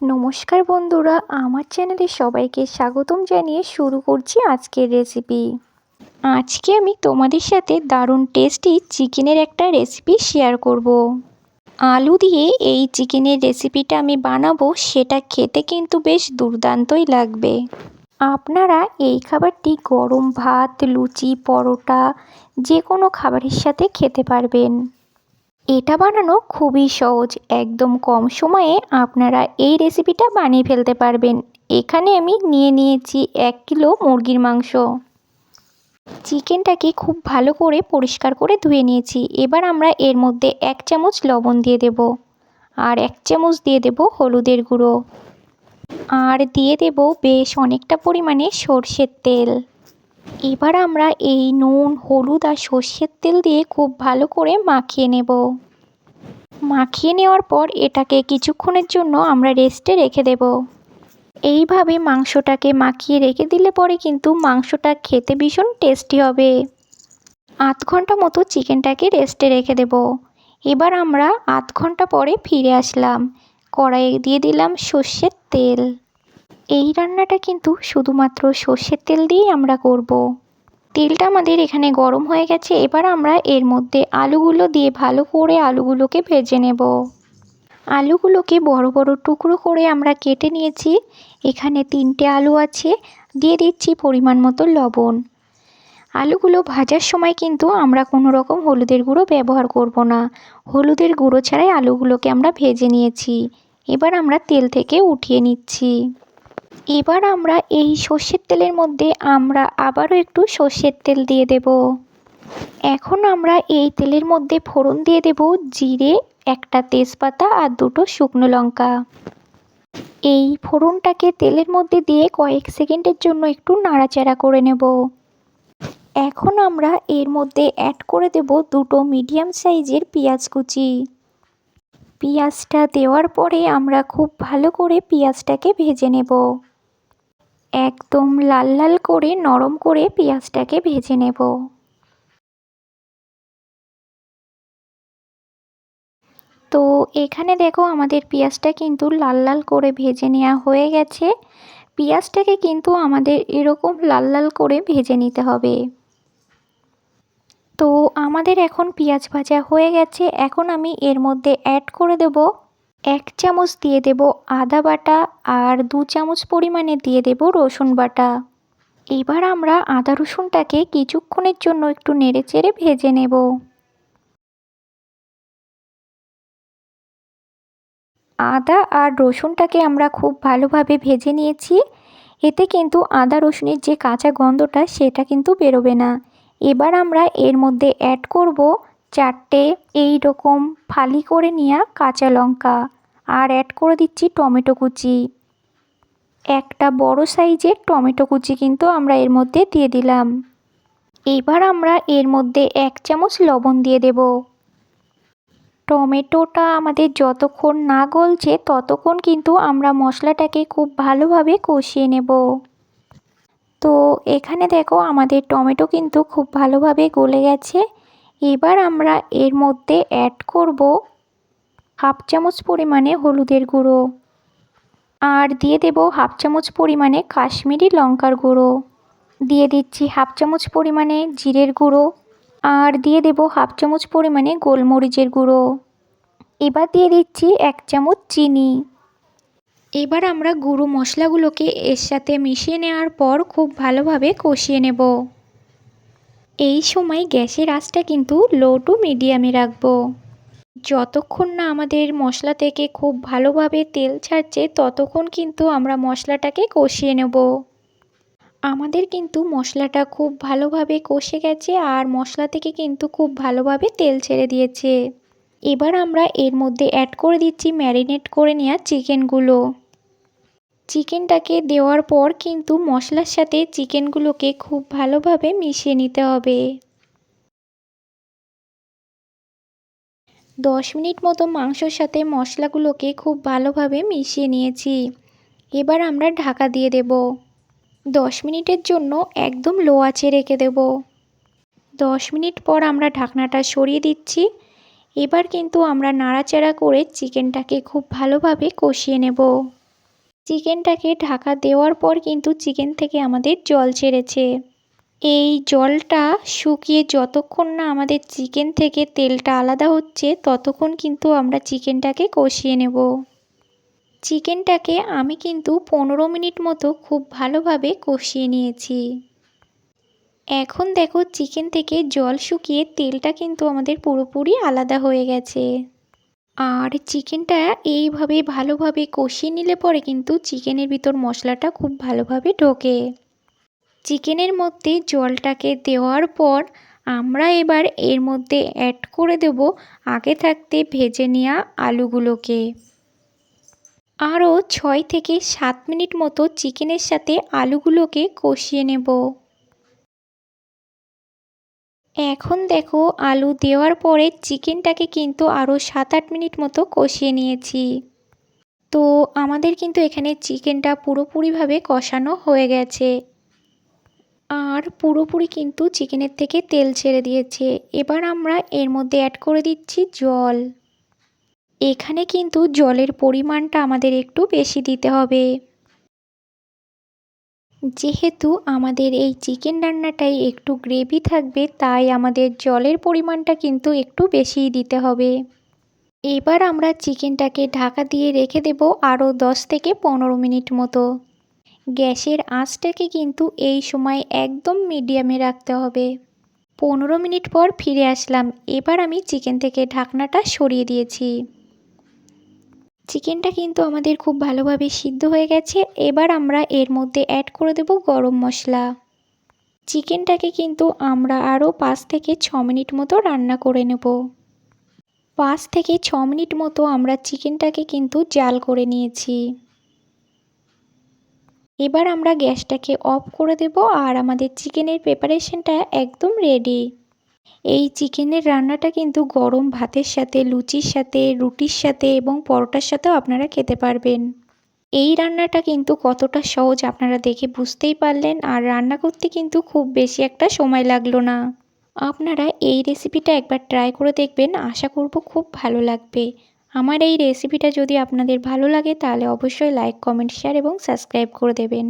নমস্কার বন্ধুরা, আমার চ্যানেলে সবাইকে স্বাগতম জানিয়ে শুরু করছি আজকের রেসিপি আজকে আমি তোমাদের সাথে দারুণ টেস্টি চিকেনের একটা রেসিপি শেয়ার করব। আলু দিয়ে এই চিকেনের রেসিপিটা আমি বানাবো, সেটা খেতে কিন্তু বেশ দুর্দান্তই লাগবে। আপনারা এই খাবারটি গরম ভাত, লুচি, পরোটা যে কোনো খাবারের সাথে খেতে পারবেন। এটা বানানো খুবই সহজ। একদম কম সময়ে আপনারা এই রেসিপিটা বানিয়ে ফেলতে পারবেন। এখানে আমি নিয়ে নিয়েছি এক কিলো মুরগির মাংস। চিকেনটাকে খুব ভালো করে পরিষ্কার করে ধুয়ে নিয়েছি। এবার আমরা এর মধ্যে এক চামচ লবণ দিয়ে দেব আর এক চামচ দিয়ে দেব হলুদের গুঁড়ো। আর দিয়ে দেব বেশ অনেকটা পরিমাণে সর্ষের তেল। এবার আমরা এই নুন, হলুদ আর সর্ষের তেল দিয়ে খুব ভালো করে মাখিয়ে নেব। মাখিয়ে নেওয়ার পর এটাকে কিছুক্ষণের জন্য আমরা রেস্টে রেখে দেব। এইভাবে মাংসটাকে মাখিয়ে রেখে দিলে পরে কিন্তু মাংসটা খেতে ভীষণ টেস্টি হবে। আধ ঘণ্টা মতো চিকেনটাকে রেস্টে রেখে দেব। এবার আমরা আধ ঘণ্টা পরে ফিরে আসলাম। কড়াইয়ে দিয়ে দিলাম সর্ষের তেল। এই রান্নাটা কিন্তু শুধুমাত্র সর্ষের তেল দিয়েই আমরা করব। তেলটা আমাদের এখানে গরম হয়ে গেছে, এবার আমরা এর মধ্যে আলুগুলো দিয়ে ভালো করে আলুগুলোকে ভেজে নেব। আলুগুলোকে বড় বড় টুকরো করে আমরা কেটে নিয়েছি। এখানে তিনটে আলু আছে, দিয়ে দিচ্ছি পরিমাণ মতো লবণ। আলুগুলো ভাজার সময় কিন্তু আমরা কোনো রকম হলুদের গুঁড়ো ব্যবহার করব না। হলুদের গুঁড়ো ছাড়াই আলুগুলোকে আমরা ভেজে নিয়েছি। এবার আমরা তেল থেকে উঠিয়ে নিচ্ছি। এবার আমরা এই সর্ষের তেলের মধ্যে আমরা আবারও একটু সর্ষের তেল দিয়ে দেব। এখন আমরা এই তেলের মধ্যে ফোড়ন দিয়ে দেব জিরে, একটা তেজপাতা আর দুটো শুকনো লঙ্কা। এই ফোড়নটাকে তেলের মধ্যে দিয়ে কয়েক সেকেন্ডের জন্য একটু নাড়াচাড়া করে নেব। এখন আমরা এর মধ্যে অ্যাড করে দেব দুটো মিডিয়াম সাইজের পেঁয়াজ কুচি। পেঁয়াজটা দেওয়ার পরে আমরা খুব ভালো করে পেঁয়াজটাকে ভেজে নেব। একদম লাল লাল করে, নরম করে পেঁয়াজটাকে ভেজে নেব। তো এখানে দেখো আমাদের পেঁয়াজটা কিন্তু লাল লাল করে ভেজে নেওয়া হয়ে গেছে। পেঁয়াজটাকে কিন্তু আমাদের এরকম লাল লাল করে ভেজে নিতে হবে। তো আমাদের এখন পেঁয়াজ ভাজা হয়ে গেছে। এখন আমি এর মধ্যে অ্যাড করে দেব এক চামচ দিয়ে দেব আদা বাটা আর দু চামচ পরিমাণে দিয়ে দেব রসুন বাটা। এবার আমরা আদা রসুনটাকে কিছুক্ষণের জন্য একটু নেড়ে চেড়ে ভেজে নেব। আদা আর রসুনটাকে আমরা খুব ভালোভাবে ভেজে নিয়েছি। এতে কিন্তু আদা রসুনের যে কাঁচা গন্ধটা, সেটা কিন্তু বেরোবে না। এবার আমরা এর মধ্যে অ্যাড করব চারটে এই রকম ফালি করে নেওয়া কাঁচা লঙ্কা আর অ্যাড করে দিচ্ছি টমেটো কুচি। একটা বড় সাইজের টমেটো কুচি কিন্তু আমরা এর মধ্যে দিয়ে দিলাম। এবার আমরা এর মধ্যে এক চামচ লবণ দিয়ে দেব। টমেটোটা আমাদের যতক্ষণ না গলছে ততক্ষণ কিন্তু আমরা মশলাটাকে খুব ভালোভাবে কষিয়ে নেব। তো এখানে দেখো আমাদের টমেটো কিন্তু খুব ভালোভাবে গলে গেছে। এবার আমরা এর মধ্যে অ্যাড করব হাফ চামচ পরিমাণে হলুদের গুঁড়ো। আর দিয়ে দেব হাফ চামচ পরিমাণে কাশ্মীরি লঙ্কার গুঁড়ো। দিয়ে দিচ্ছি হাফ চামচ পরিমাণে জিরের গুঁড়ো। আর দিয়ে দেব হাফ চামচ পরিমাণে গোলমরিচের গুঁড়ো। এবার দিয়ে দিচ্ছি এক চামচ চিনি। এবার আমরা গুঁড়ো মশলাগুলোকে এর সাথে মিশিয়ে নেওয়ার পর খুব ভালোভাবে কষিয়ে নেব। এই সময় গ্যাসের আঁচটা কিন্তু লো টু মিডিয়ামে রাখব। যতক্ষণ না আমাদের মশলা থেকে খুব ভালোভাবে তেল ছাড়ছে, ততক্ষণ কিন্তু আমরা মশলাটাকে কষিয়ে নেব। আমাদের কিন্তু মশলাটা খুব ভালোভাবে কষে গেছে আর মশলা থেকে কিন্তু খুব ভালোভাবে তেল ছেড়ে দিয়েছে। এবার আমরা এর মধ্যে অ্যাড করে দিচ্ছি ম্যারিনেট করে নেওয়া চিকেনগুলো চিকেনটাকে দেওয়ার পর কিন্তু মশলার সাথে চিকেনগুলোকে খুব ভালোভাবে মিশিয়ে নিতে হবে। দশ মিনিট মতো মাংসর সাথে মশলাগুলোকে খুব ভালোভাবে মিশিয়ে নিয়েছি। এবার আমরা ঢাকা দিয়ে দেব। দশ মিনিটের জন্য একদম লো আঁচে রেখে দেব। দশ মিনিট পর আমরা ঢাকনাটা সরিয়ে দিচ্ছি। এবার কিন্তু আমরা নাড়াচাড়া করে চিকেনটাকে খুব ভালোভাবে কষিয়ে নেব। চিকেনটাকে ঢাকা দেওয়ার পর কিন্তু চিকেন থেকে আমাদের জল ছেড়েছে। এই জলটা শুকিয়ে যতক্ষণ না আমাদের চিকেন থেকে তেলটা আলাদা হচ্ছে, ততক্ষণ কিন্তু আমরা চিকেনটাকে কষিয়ে নেব। চিকেনটাকে আমি কিন্তু পনেরো মিনিট মতো খুব ভালোভাবে কষিয়ে নিয়েছি। এখন দেখো, চিকেন থেকে জল শুকিয়ে তেলটা কিন্তু আমাদের পুরোপুরি আলাদা হয়ে গেছে। আর চিকেনটা এইভাবে ভালোভাবে কষিয়ে নিলে পরে কিন্তু চিকেনের ভিতর মশলাটা খুব ভালোভাবে ঢোকে। চিকেনের মধ্যে জলটাকে দেওয়ার পর আমরা এবার এর মধ্যে অ্যাড করে দেব আগে থাকতে ভেজে নেওয়া আলুগুলোকে। আরও ছয় থেকে সাত মিনিট মতো চিকেনের সাথে আলুগুলোকে কষিয়ে নেব। এখন দেখো আলু দেওয়ার পরে চিকেনটাকে কিন্তু আরও সাত আট মিনিট মতো কষিয়ে নিয়েছি। তো আমাদের কিন্তু এখানে চিকেনটা পুরোপুরিভাবে কষানো হয়ে গেছে। আর পুরোপুরি কিন্তু চিকেনের থেকে তেল ছেড়ে দিয়েছে। এবার আমরা এর মধ্যে অ্যাড করে দিচ্ছি জল। এখানে কিন্তু জলের পরিমাণটা আমাদের একটু বেশি দিতে হবে। যেহেতু আমাদের এই চিকেন রান্নাটাই একটু গ্রেভি থাকবে, তাই আমাদের জলের পরিমাণটা কিন্তু একটু বেশিই দিতে হবে। এবার আমরা চিকেনটাকে ঢাকা দিয়ে রেখে দেব আরও দশ থেকে পনেরো মিনিট মতো। গ্যাসের আঁচটাকে কিন্তু এই সময় একদম মিডিয়ামে রাখতে হবে। পনেরো মিনিট পর ফিরে আসলাম। এবার আমি চিকেন থেকে ঢাকনাটা সরিয়ে দিয়েছি। চিকেনটা কিন্তু আমাদের খুব ভালোভাবে সিদ্ধ হয়ে গেছে। এবার আমরা এর মধ্যে অ্যাড করে দেব গরম মশলা। চিকেনটাকে কিন্তু আমরা আরও পাঁচ থেকে ছ মিনিট মতো রান্না করে নেব। পাঁচ থেকে ছ মিনিট মতো আমরা চিকেনটাকে কিন্তু জাল করে নিয়েছি। এবার আমরা গ্যাসটাকে অফ করে দেব আর আমাদের চিকেনের প্রিপারেশনটা একদম রেডি এই চিকেনের রান্নাটা কিন্তু গরম ভাতের সাথে, লুচির সাথে, রুটির সাথে এবং পরোটার সাথেও আপনারা খেতে পারবেন। এই রান্নাটা কিন্তু কতটা সহজ আপনারা দেখে বুঝতেই পারলেন আর রান্না করতে কিন্তু খুব বেশি একটা সময় লাগল না। আপনারা এই রেসিপিটা একবার ট্রাই করে দেখবেন, আশা করব খুব ভালো লাগবে। আমার এই রেসিপিটা যদি আপনাদের ভালো লাগে তাহলে অবশ্যই লাইক, কমেন্ট, শেয়ার এবং সাবস্ক্রাইব করে দেবেন।